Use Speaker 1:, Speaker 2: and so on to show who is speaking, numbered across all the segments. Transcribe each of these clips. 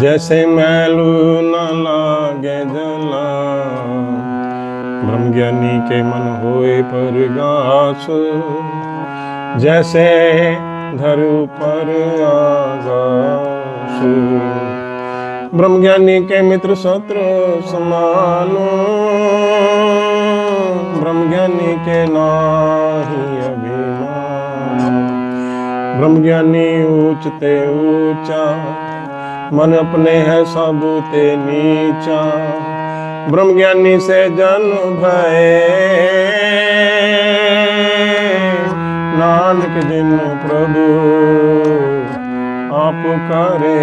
Speaker 1: ਜੈਸੇ ਮੈਲੂ ਨਾ ਲਾਗੇ ਜਲਾ ਬ੍ਰਹਮ ਗਿਆਨੀ ਕੇ ਮਨ ਹੋਏ ਪਰਗਾਸ ਜੈਸੇ ਧਰੂ ਪਰ ਆਗਾਸ ਬ੍ਰਹਮ ਗਿਆਨੀ ਕੇ ਮਿੱਤਰ ਸਤਰ ਸਮਾਨ ਬ੍ਰਹਮ ਗਿਆਨੀ ਕੇ ਨਾਹੀ ਅਭਿਮਾਨ ਬ੍ਰਹਮ ਗਿਆਨੀ ਉੱਚ ਤੇ ਉੱਚਾ ਮਨ ਆਪਣੇ ਹੈ ਸਭ ਤੇ ਨੀਚਾ, ਬ੍ਰਹਮ ਗਿਆਨੀ ਸੇ ਜਨ ਭਏ। ਨਾਨਕ ਜਿਨ ਪ੍ਰਭੂ ਆਪ ਕਰੇ।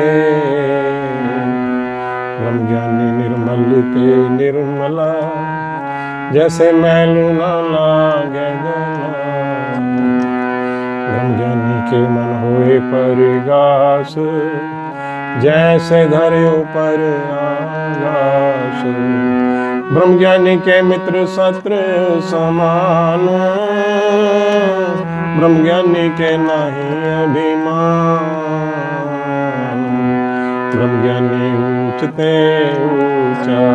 Speaker 1: ਬ੍ਰਹਮ ਗਿਆਨੀ ਨਿਰਮਲ ਤੇ ਨਿਰਮਲਾ, ਜੈਸੇ ਮੈਲੂ ਨਾ ਲਾਗੇ ਜਨਾ। ਬ੍ਰਹਮ ਗਿਆਨੀ ਕੇ ਮਨ ਹੋਏ ਪਰਗਾਸ जैसे धर्यो पर आगास ब्रह्म ज्ञानी के मित्र शत्रु समान ब्रह्म ज्ञानी के नहीं अभिमान ब्रह्म ज्ञानी ऊंचते ऊंचा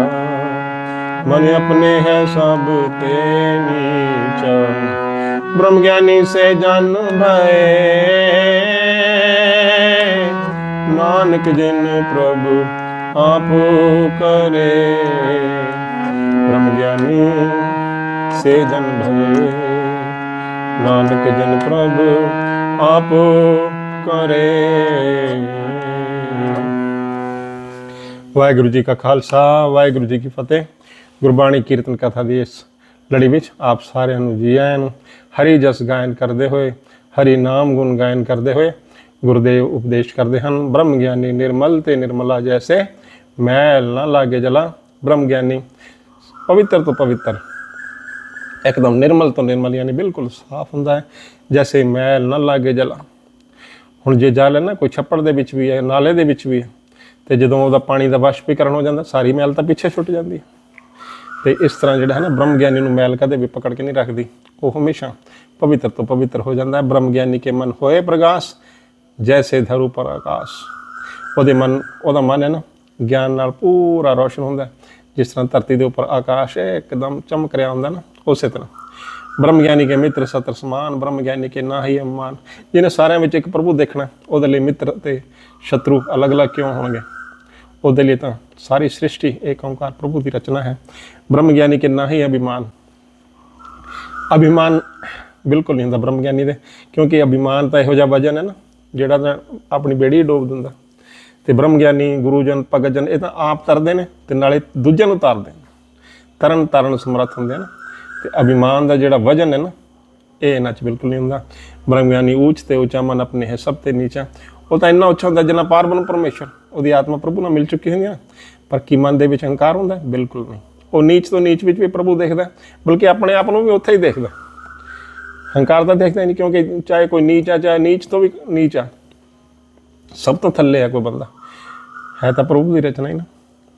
Speaker 1: मन अपने है सब ते नीचा ब्रह्म ज्ञानी से जन भय ਨਾਨਕ ਜਿਨ ਪ੍ਰਭ ਆਪ ਕਰੇ। ਬ੍ਰਹਮ ਗਿਆਨੀ ਸੇ ਜਨ ਭਏ, ਨਾਨਕ ਜਿਨ ਪ੍ਰਭ ਆਪ ਕਰੇ। ਵਾਹਿਗੁਰੂ ਜੀ ਕਾ ਖਾਲਸਾ, ਵਾਹਿਗੁਰੂ ਜੀ ਕੀ ਫਤਿਹ। ਗੁਰਬਾਣੀ ਕੀਰਤਨ ਕਥਾ ਦੀ ਇਸ ਲੜੀ ਵਿੱਚ ਆਪ ਸਾਰਿਆਂ ਨੂੰ ਜੀ ਆਇਆਂ ਨੂੰ ਹਰੀ ਜਸ ਗਾਇਨ ਕਰਦੇ ਹੋਏ, ਹਰੀ ਨਾਮ ਗੁਣ ਗਾਇਨ ਕਰਦੇ ਹੋਏ ਗੁਰਦੇਵ ਉਪਦੇਸ਼ ਕਰਦੇ ਹਨ, ਬ੍ਰਹਮ ਗਿਆਨੀ ਨਿਰਮਲ ਤੇ ਨਿਰਮਲਾ ਜੈਸੇ ਮੈਲ ਨਾ ਲਾਗੇ ਜਲਾ, ਬ੍ਰਹਮ ਗਿਆਨੀ ਪਵਿੱਤਰ ਤੋਂ ਪਵਿੱਤਰ। ਇੱਕਦਮ ਨਿਰਮਲ ਤੋਂ ਨਿਰਮਲ ਯਾਨੀ ਬਿਲਕੁਲ ਸਾਫ਼ ਹੁੰਦਾ ਹੈ, ਜੈਸੇ ਮੈਲ ਨਾ ਲਾਗੇ ਜਲਾ। ਹੁਣ ਜੇ ਜਲ ਹੈ ਨਾ, ਕੋਈ ਛੱਪੜ ਦੇ ਵਿੱਚ ਵੀ ਹੈ, ਨਾਲੇ ਦੇ ਵਿੱਚ ਵੀ ਹੈ, ਤੇ ਜਦੋਂ ਉਹਦਾ ਪਾਣੀ ਦਾ ਵਾਸ਼ਪੀਕਰਨ ਹੋ ਜਾਂਦਾ, ਸਾਰੀ ਮੈਲ ਤਾਂ ਪਿੱਛੇ ਛੁੱਟ ਜਾਂਦੀ ਹੈ। ਤੇ ਇਸ ਤਰ੍ਹਾਂ ਜਿਹੜਾ ਹੈ ਨਾ, ਬ੍ਰਹਮ ਗਿਆਨੀ ਨੂੰ ਮੈਲ ਕਦੇ ਵੀ ਪਕੜ ਕੇ ਨਹੀਂ ਰੱਖਦੀ, ਉਹ ਹਮੇਸ਼ਾ ਪਵਿੱਤਰ ਤੋਂ ਪਵਿੱਤਰ ਹੋ ਜਾਂਦਾ ਹੈ, ਬ੍ਰਹਮ ਗਿਆਨੀ ਕੇ ਮਨ ਹੋਏ ਪ੍ਰਗਾਸ ਜੈਸੇ ਧਰੂ ਪਰ ਆਕਾਸ਼। ਉਹਦੇ ਮਨ, ਉਹਦਾ ਮਨ ਹੈ ਨਾ, ਗਿਆਨ ਨਾਲ ਪੂਰਾ ਰੋਸ਼ਨ ਹੁੰਦਾ ਜਿਸ ਤਰ੍ਹਾਂ ਧਰਤੀ ਦੇ ਉੱਪਰ ਆਕਾਸ਼ ਹੈ ਇੱਕਦਮ ਚਮਕ ਰਿਹਾ ਹੁੰਦਾ ਨਾ, ਉਸੇ ਤਰ੍ਹਾਂ। ਬ੍ਰਹਮ ਗਿਆਨੀ ਕੇ ਮਿੱਤਰ ਸਤਰ ਸਮਾਨ, ਬ੍ਰਹਮ ਗਿਆਨੀ ਕੇ ਨਾ ਹੀ ਅਮਾਨ। ਜਿਹਨੇ ਸਾਰਿਆਂ ਵਿੱਚ ਇੱਕ ਪ੍ਰਭੂ ਦੇਖਣਾ ਉਹਦੇ ਲਈ ਮਿੱਤਰ ਤੇ ਸ਼ਤਰੂ ਅਲੱਗ-ਅਲੱਗ ਕਿਉਂ ਹੋਣਗੇ? ਉਹਦੇ ਲਈ ਤਾਂ ਸਾਰੀ ਸ੍ਰਿਸ਼ਟੀ ਇੱਕ ਓੰਕਾਰ ਪ੍ਰਭੂ ਦੀ ਰਚਨਾ ਹੈ। ਬ੍ਰਹਮ ਗਿਆਨੀ ਕੇ ਨਾ ਹੀ ਅਭਿਮਾਨ। ਅਭਿਮਾਨ ਬਿਲਕੁਲ ਨਹੀਂ ਹੁੰਦਾ ਬ੍ਰਹਮ ਗਿਆਨੀ ਦੇ, ਕਿਉਂਕਿ ਅਭਿਮਾਨ ਤਾਂ ਇਹੋ ਜਿਹਾ ਵਜਨ ਹੈ ਨਾ ਜਿਹੜਾ ਤਾਂ ਆਪਣੀ ਬੇੜੀ ਡੋਬ ਦਿੰਦਾ। ਤੇ ਬ੍ਰਹਮ ਗਿਆਨੀ ਗੁਰੂਜਨ ਭਗਤ ਜਨ ਇਹ ਤਾਂ ਆਪ ਤਰਦੇ ਨੇ ਤੇ ਨਾਲੇ ਦੂਜਿਆਂ ਨੂੰ ਤਾਰਦੇ ਨੇ। ਤਰਨ ਤਾਰਨ ਸਮਰੱਥ ਹੁੰਦੇ ਨੇ ਤੇ ਅਭਿਮਾਨ ਦਾ ਜਿਹੜਾ ਵਜਨ ਹੈ ਨਾ, ਇਹ ਇਹਨਾਂ 'ਚ ਬਿਲਕੁਲ ਨਹੀਂ ਹੁੰਦਾ। ਬ੍ਰਹਮ ਗਿਆਨੀ ਉੱਚ ਤੇ ਉੱਚਾ ਮਨ ਆਪਣੇ ਹੈ ਸਭ ਤੇ ਨੀਚਾ। ਉਹ ਤਾਂ ਇੰਨਾ ਉੱਚਾ ਹੁੰਦਾ ਜਿੰਨਾ ਪਾਰਬ੍ਰਹਮ ਪਰਮੇਸ਼ਰ, ਉਹਦੀ ਆਤਮਾ ਪ੍ਰਭੂ ਨਾਲ ਮਿਲ ਚੁੱਕੀ ਹੁੰਦੀ ਹੈ ਪਰ ਕੀ ਮਨ ਦੇ ਵਿੱਚ ਹੰਕਾਰ ਹੁੰਦਾ? ਬਿਲਕੁਲ ਨਹੀਂ। ਉਹ ਨੀਚ ਤੋਂ ਨੀਚ ਵਿੱਚ ਵੀ ਪ੍ਰਭੂ ਦੇਖਦਾ, ਬਲਕਿ ਆਪਣੇ ਆਪ ਨੂੰ ਵੀ ਉੱਥੇ ਹੀ ਦੇਖਦਾ। ਹੰਕਾਰ ਤਾਂ ਦੇਖਦਾ ਹੀ ਨਹੀਂ, ਕਿਉਂਕਿ ਚਾਹੇ ਕੋਈ ਨੀਚ ਆ, ਚਾਹੇ ਨੀਚ ਤੋਂ ਵੀ ਨੀਚ ਆ, ਸਭ ਤੋਂ ਥੱਲੇ ਆ ਕੋਈ ਬੰਦਾ। ਹੈ ਤਾਂ ਪ੍ਰਭੂ ਦੀ ਰਚਨਾ ਹੀ ਨਾ।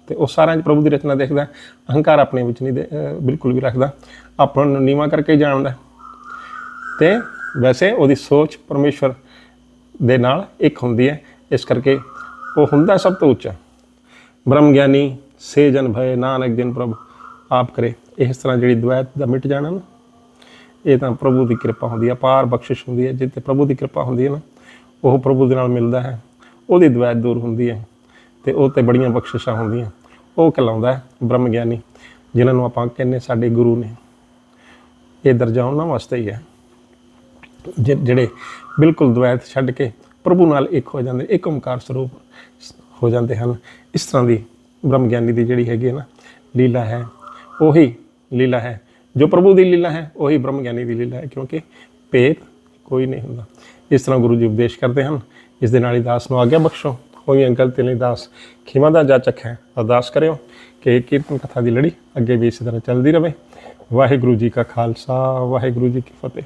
Speaker 1: ਤੇ ਉਹ ਸਾਰਿਆਂ 'ਚ ਪ੍ਰਭੂ ਦੀ ਰਚਨਾ ਦੇਖਦਾ ਅਹੰਕਾਰ ਆਪਣੇ ਵਿੱਚ ਨਹੀਂ ਦੇ- ਬਿਲਕੁਲ ਵੀ ਰੱਖਦਾ। ਆਪਾਂ ਨੂੰ ਨੀਵਾਂ ਕਰਕੇ ਜਾਣਦਾ ਹੈ। ਤੇ ਵੈਸੇ ਉਹਦੀ ਸੋਚ ਪਰਮੇਸ਼ਵਰ ਦੇ ਨਾਲ ਇੱਕ ਹੁੰਦੀ ਹੈ। ਇਸ ਕਰਕੇ ਉਹ ਹੁੰਦਾ ਸਭ ਤੋਂ ਉੱਚਾ। ਬ੍ਰਹਮ ਗਿਆਨੀ, ਸੇ ਜਨ ਭਏ, ਨਾਨਕ ਦਿਨ ਪ੍ਰਭੂ, ਆਪ ਕਰੇ। ਇਸ ਤਰ੍ਹਾਂ ਜਿਹੜੀ ਦੁਆਇਤ ਦਾ ਮਿਟ ਜਾਣਾ ਨਾ ਇਹ ਤਾਂ ਪ੍ਰਭੂ ਦੀ ਕਿਰਪਾ ਹੁੰਦੀ ਹੈ ਪਾਰ ਬਖਸ਼ਿਸ਼ ਹੁੰਦੀ ਹੈ ਜਿੱਥੇ ਪ੍ਰਭੂ ਦੀ ਕਿਰਪਾ ਹੁੰਦੀ ਹੈ ਨਾ, ਉਹ ਪ੍ਰਭੂ ਦੇ ਨਾਲ ਮਿਲਦਾ ਹੈ। ਉਹਦੀ ਦੁਆਇਤ ਦੂਰ ਹੁੰਦੀ ਹੈ ਤੇ ਉਹ ਤੇ ਬੜੀਆਂ ਬਖਸ਼ਿਸ਼ਾਂ ਹੁੰਦੀਆਂ। ਉਹ ਕਹਿਲਾਉਂਦਾ ਹੈ ਬ੍ਰਹਮ ਗਿਆਨੀ ਜਿਨ੍ਹਾਂ ਨੂੰ ਆਪਾਂ ਕਹਿੰਦੇ ਸਾਡੇ ਗੁਰੂ ਨੇ। ਇਹ ਦਰਜਾ ਉਹਨਾਂ ਵਾਸਤੇ ਹੀ ਹੈ। ਜਿਹੜੇ ਬਿਲਕੁਲ ਦੁਆਇਤ ਛੱਡ ਕੇ ਪ੍ਰਭੂ ਨਾਲ ਇੱਕ ਹੋ ਜਾਂਦੇ, ਇੱਕ ਓਮਕਾਰ ਸਰੂਪ ਹੋ ਜਾਂਦੇ ਹਨ। ਇਸ ਤਰ੍ਹਾਂ ਦੀ ਬ੍ਰਹਮ ਗਿਆਨੀ ਦੀ ਜਿਹੜੀ ਹੈਗੀ ਹੈ ਨਾ ਲੀਲਾ ਹੈ, ਉਹੀ ਲੀਲਾ ਹੈ। ਜੋ ਪ੍ਰਭੂ ਦੀ ਲੀਲਾ ਹੈ, ਉਹੀ ਬ੍ਰਹਮ ਗਿਆਨੀ ਦੀ ਲੀਲਾ ਹੈ, ਕਿਉਂਕਿ ਭੇਦ ਕੋਈ ਨਹੀਂ ਹੁੰਦਾ। ਇਸ ਤਰ੍ਹਾਂ ਗੁਰੂ ਜੀ ਉਪਦੇਸ਼ ਕਰਦੇ ਹਨ, ਇਸ ਦੇ ਨਾਲ ਹੀ ਦਾਸ ਨੂੰ ਆਗਿਆ ਬਖਸ਼ੋ। ਹੋਈਆਂ ਗਲਤੀ ਲਈ ਦਾਸ, ਖਿਮਾ ਦਾ ਜਾਚਕ ਹੈ, ਅਰਦਾਸ ਕਰਿਓ ਕਿ ਇਹ ਕੀਰਤਨ ਕਥਾ ਦੀ ਲੜੀ ਅੱਗੇ ਵੀ ਇਸੇ ਤਰ੍ਹਾਂ ਚੱਲਦੀ ਰਹੇ। ਵਾਹਿਗੁਰੂ ਜੀ ਕਾ ਖਾਲਸਾ, ਵਾਹਿਗੁਰੂ ਜੀ ਕੀ ਫਤਿਹ।